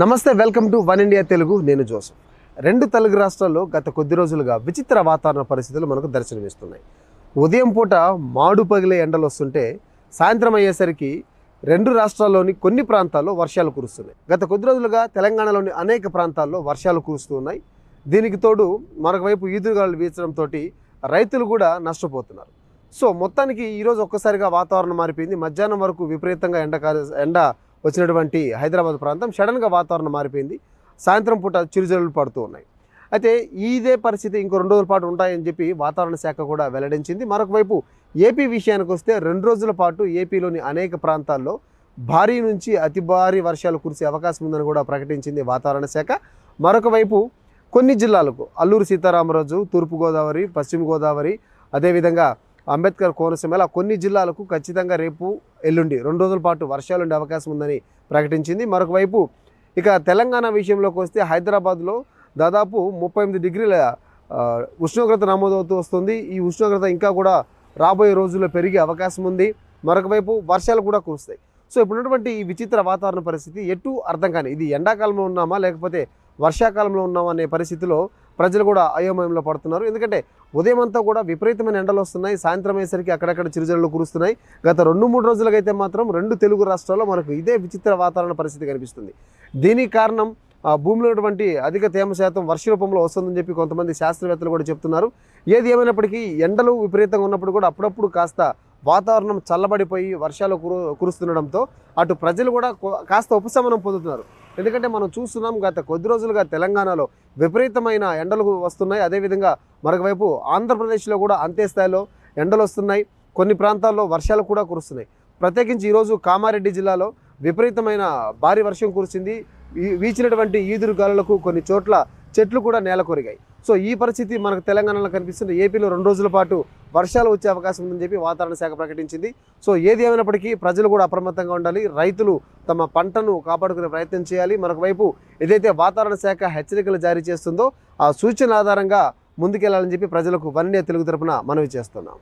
నమస్తే welcome to one India Telugu. నేను Joseph. రెండు తెలుగు రాష్ట్రాల్లో గత కొద్ది రోజులుగా విచిత్ర వాతావరణ పరిస్థితులు మనకు దర్శనమిస్తున్నాయి. ఉదయం పూట మాడు పగిలే ఎండలు వస్తుంటే సాయంత్రం అయ్యేసరికి రెండు రాష్ట్రాల్లోని కొన్ని ప్రాంతాల్లో వర్షాలు కురుస్తున్నాయి. గత కొద్ది రోజులుగా తెలంగాణలోని అనేక ప్రాంతాల్లో వర్షాలు కురుస్తూ ఉన్నాయి. దీనికి తోడు మరొకవైపు ఈదురుగాలు వీచడంతో రైతులు కూడా నష్టపోతున్నారు. సో మొత్తానికి ఈరోజు ఒక్కసారిగా వాతావరణం మారిపోయింది. మధ్యాహ్నం వరకు విపరీతంగా ఎండ ఎండ వచ్చినటువంటి హైదరాబాద్ ప్రాంతం సడన్గా వాతావరణం మారిపోయింది. సాయంత్రం పూట చిరుజల్లులు పడుతూ ఉన్నాయి. అయితే ఇదే పరిస్థితి ఇంకో రెండు రోజుల పాటు ఉంటాయని చెప్పి వాతావరణ శాఖ కూడా వెల్లడించింది. మరొకవైపు ఏపీ విషయానికి వస్తే రెండు రోజుల పాటు ఏపీలోని అనేక ప్రాంతాల్లో భారీ నుంచి అతి భారీ వర్షాలు కురిసే అవకాశం ఉందని కూడా ప్రకటించింది వాతావరణ శాఖ. మరొకవైపు కొన్ని జిల్లాలకు అల్లూరు సీతారామరాజు తూర్పుగోదావరి పశ్చిమ గోదావరి అదేవిధంగా అంబేద్కర్ కోనసీమలో కొన్ని జిల్లాలకు ఖచ్చితంగా రేపు ఎల్లుండి రెండు రోజుల పాటు వర్షాలు ఉండే అవకాశం ఉందని ప్రకటించింది. మరొకవైపు ఇక తెలంగాణ విషయంలోకి వస్తే హైదరాబాద్లో దాదాపు ముప్పై ఎనిమిది డిగ్రీల ఉష్ణోగ్రత నమోదవుతూ వస్తుంది. ఈ ఉష్ణోగ్రత ఇంకా కూడా రాబోయే రోజుల్లో పెరిగే అవకాశం ఉంది. మరొకవైపు వర్షాలు కూడా కురుస్తాయి. సో ఇప్పుడున్నటువంటి ఈ విచిత్ర వాతావరణ పరిస్థితి ఎటు అర్థం కానీ ఇది ఎండాకాలంలో ఉన్నామా లేకపోతే వర్షాకాలంలో ఉన్నామా అనే పరిస్థితిలో ప్రజలు కూడా అయోమయంలో పడుతున్నారు. ఎందుకంటే ఉదయం అంతా కూడా విపరీతమైన ఎండలు వస్తున్నాయి. సాయంత్రం అయ్యేసరికి అక్కడక్కడ చిరుజల్లు కురుస్తున్నాయి. గత రెండు మూడు రోజులకైతే మాత్రం రెండు తెలుగు రాష్ట్రాల్లో మనకు ఇదే విచిత్ర వాతావరణ పరిస్థితి కనిపిస్తుంది. దీనికి కారణం భూమిలో ఉన్నటువంటి అధిక తేమ శాతం వర్ష రూపంలో వస్తుందని చెప్పి కొంతమంది శాస్త్రవేత్తలు కూడా చెప్తున్నారు. ఏది ఏమైనప్పటికీ ఎండలు విపరీతంగా ఉన్నప్పుడు కూడా అప్పుడప్పుడు కాస్త వాతావరణం చల్లబడిపోయి వర్షాలు కురు కురుస్తుండడంతో అటు ప్రజలు కూడా కాస్త ఉపశమనం పొందుతున్నారు. ఎందుకంటే మనం చూస్తున్నాం గత కొద్ది రోజులుగా తెలంగాణలో విపరీతమైన ఎండలు వస్తున్నాయి. అదేవిధంగా మరొకవైపు ఆంధ్రప్రదేశ్లో కూడా అంతే స్థాయిలో ఎండలు వస్తున్నాయి. కొన్ని ప్రాంతాల్లో వర్షాలు కూడా కురుస్తున్నాయి. ప్రత్యేకించి ఈరోజు కామారెడ్డి జిల్లాలో విపరీతమైన భారీ వర్షం కురిసింది. ఈ వీచినటువంటి ఈదురు గాలులకు కొన్ని చోట్ల చెట్లు కూడా నేల కొరిగాయి సో ఈ పరిస్థితి మనకు తెలంగాణలో కనిపిస్తుంది. ఏపీలో రెండు రోజుల పాటు వర్షాలు వచ్చే అవకాశం ఉందని చెప్పి వాతావరణ శాఖ ప్రకటించింది. సో ఏది ఏమైనప్పటికీ ప్రజలు కూడా అప్రమత్తంగా ఉండాలి. రైతులు తమ పంటను కాపాడుకునే ప్రయత్నం చేయాలి. మరొక వైపు ఏదైతే వాతావరణ శాఖ హెచ్చరికలు జారీ చేస్తుందో ఆ సూచన ఆధారంగా ముందుకెళ్ళాలని చెప్పి ప్రజలకు వన్నే తెలుగు తరపున మనవి చేస్తున్నాం.